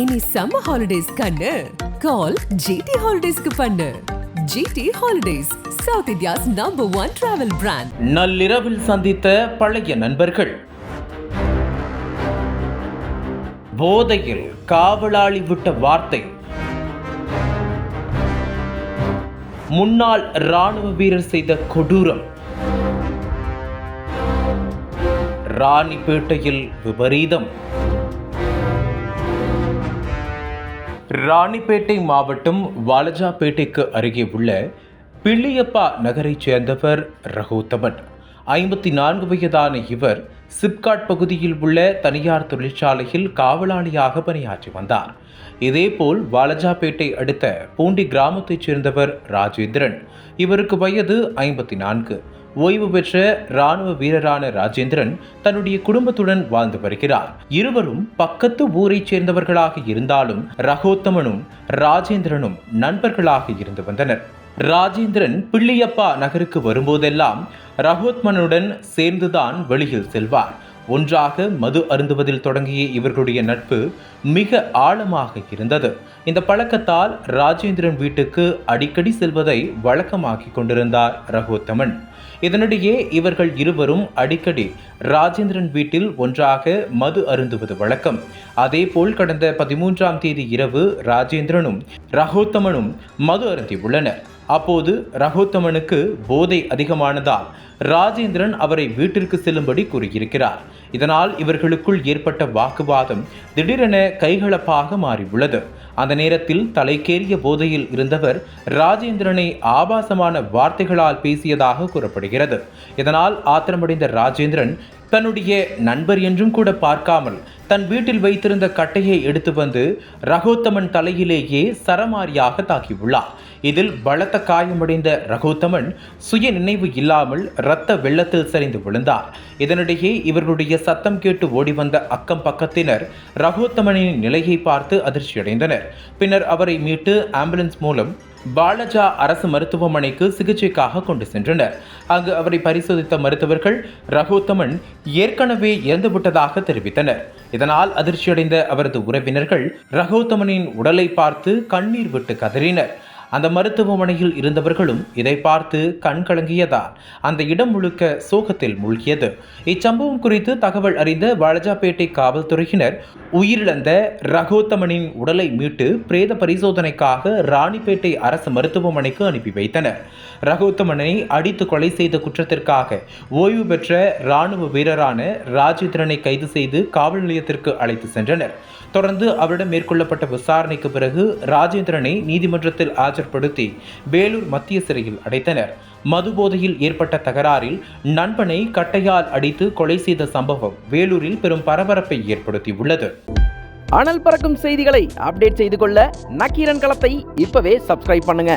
Any summer holidays கண்ணு. கால் GT ஹாலிடேஸ்க்கு பண்ணு. GT holidays south India's number one travel brand நள்ளிரவில் சந்தித்த பழைய நண்பர்கள். போதையில் காவலாளி விட்ட வார்த்தை. முன்னாள் ராணுவ வீரர் செய்த கொடூரம். ராணிப்பேட்டையில் விபரீதம். ராணிப்பேட்டை மாவட்டம் வாலஜாப்பேட்டைக்கு அருகே உள்ள பிள்ளியப்பா நகரைச் சேர்ந்தவர் ரகோத்தமன். ஐம்பத்தி நான்கு வயதான இவர் சிப்காட் பகுதியில் உள்ள தனியார் தொழிற்சாலையில் காவலாளியாக பணியாற்றி வந்தார். இதேபோல் வாலஜாப்பேட்டை அடுத்த பூண்டி கிராமத்தைச் சேர்ந்தவர் ராஜேந்திரன். இவருக்கு வயது ஐம்பத்தி நான்கு. ஓய்வு பெற்ற ராணுவ வீரரான ராஜேந்திரன் தன்னுடைய குடும்பத்துடன் வாழ்ந்து வருகிறார். இருவரும் பக்கத்து ஊரைச் சேர்ந்தவர்களாக இருந்தாலும் ரகோத்தமனும் ராஜேந்திரனும் நண்பர்களாக இருந்து வந்தனர். ராஜேந்திரன் பிள்ளையப்பா நகருக்கு வரும்போதெல்லாம் ரகோத்மனுடன் சேர்ந்துதான் வெளியில் செல்வார். ஒன்றாக மது அருந்துவதில் தொடங்கிய இவர்களுடைய நட்பு மிக ஆழமாக இருந்தது. இந்த பழக்கத்தால் ராஜேந்திரன் வீட்டுக்கு அடிக்கடி செல்வதை வழக்கமாக்கி கொண்டிருந்தார் ரகோத்தமன். இதனிடையே இவர்கள் இருவரும் அடிக்கடி ராஜேந்திரன் வீட்டில் ஒன்றாக மது அருந்துவது வழக்கம். அதேபோல் கடந்த பதிமூன்றாம் தேதி இரவு ராஜேந்திரனும் ரகோத்தமனும் மது அருந்தியுள்ளனர். அப்போது ரகோத்தமனுக்கு போதை அதிகமானதால் ராஜேந்திரன் அவரை வீட்டிற்கு செல்லும்படி கூறியிருக்கிறார். இதனால் இவர்களுக்குள் ஏற்பட்ட வாக்குவாதம் திடீரென கைகலப்பாக மாறியுள்ளது. அந்த நேரத்தில் தலைக்கேறிய போதையில் இருந்தவர் ராஜேந்திரனை ஆபாசமான வார்த்தைகளால் பேசியதாக கூறப்படுகிறது. இதனால் ஆத்திரமடைந்த ராஜேந்திரன் தன்னுடைய நண்பர் என்றும் கூட பார்க்காமல் தன் வீட்டில் வைத்திருந்த கட்டையை எடுத்து வந்து ரகோத்தமன் தலையிலேயே சரமாரியாக தாக்கியுள்ளார். இதில் பலத்த காயமடைந்த ரகோத்தமன் சுய நினைவு இல்லாமல் இரத்த வெள்ளத்தில் சரிந்து விழுந்தார். இதனிடையே இவர்களுடைய சத்தம் கேட்டு ஓடி வந்த அக்கம் பக்கத்தினர் ரகோத்தமனின் நிலையை பார்த்து அதிர்ச்சியடைந்தனர். பின்னர் அவரை மீட்டு ஆம்புலன்ஸ் மூலம் பாலஜா அரசு மருத்துவமனைக்கு சிகிச்சைக்காக கொண்டு சென்றனர். அங்கு அவரை பரிசோதித்த மருத்துவர்கள் ரகுத்தமன் ஏற்கனவே இறந்துவிட்டதாக தெரிவித்தனர். இதனால் அதிர்ச்சியடைந்த அவரது உறவினர்கள் ரகுத்தமனின் உடலை பார்த்து கண்ணீர் விட்டு கதறினர். அந்த மருத்துவமனையில் இருந்தவர்களும் இதை பார்த்து கண் கலங்கியதால் அந்த இடம் முழுக்க சோகத்தில் மூழ்கியது. இச்சம்பவம் குறித்து தகவல் அறிந்த வாலஜாப்பேட்டை காவல்துறையினர் உயிரிழந்த ரகோத்தமனின் உடலை மீட்டு பிரேத பரிசோதனைக்காக ராணிப்பேட்டை அரசு மருத்துவமனைக்கு அனுப்பி வைத்தனர். ரகோத்தமனை அடித்து கொலை செய்த குற்றத்திற்காக ஓய்வு பெற்ற ராணுவ வீரரான ராஜேந்திரனை கைது செய்து காவல் நிலையத்திற்கு அழைத்து சென்றனர். தொடர்ந்து அவரிடம் மேற்கொள்ளப்பட்ட விசாரணைக்கு பிறகு ராஜேந்திரனை நீதிமன்றத்தில் ஆஜர் ஆஜர்படுத்தி வேலூர் மத்திய சிறையில் அடைத்தனர். மது போதையில் ஏற்பட்ட தகராறில் நண்பனை கட்டையால் அடித்து கொலை செய்த சம்பவம் வேலூரில் பெரும் பரபரப்பை ஏற்படுத்தியுள்ளது. அனல் பறக்கும் செய்திகளை அப்டேட் செய்து கொள்ள நக்கீரன் களத்தை இப்பவே சப்ஸ்கிரைப் பண்ணுங்க.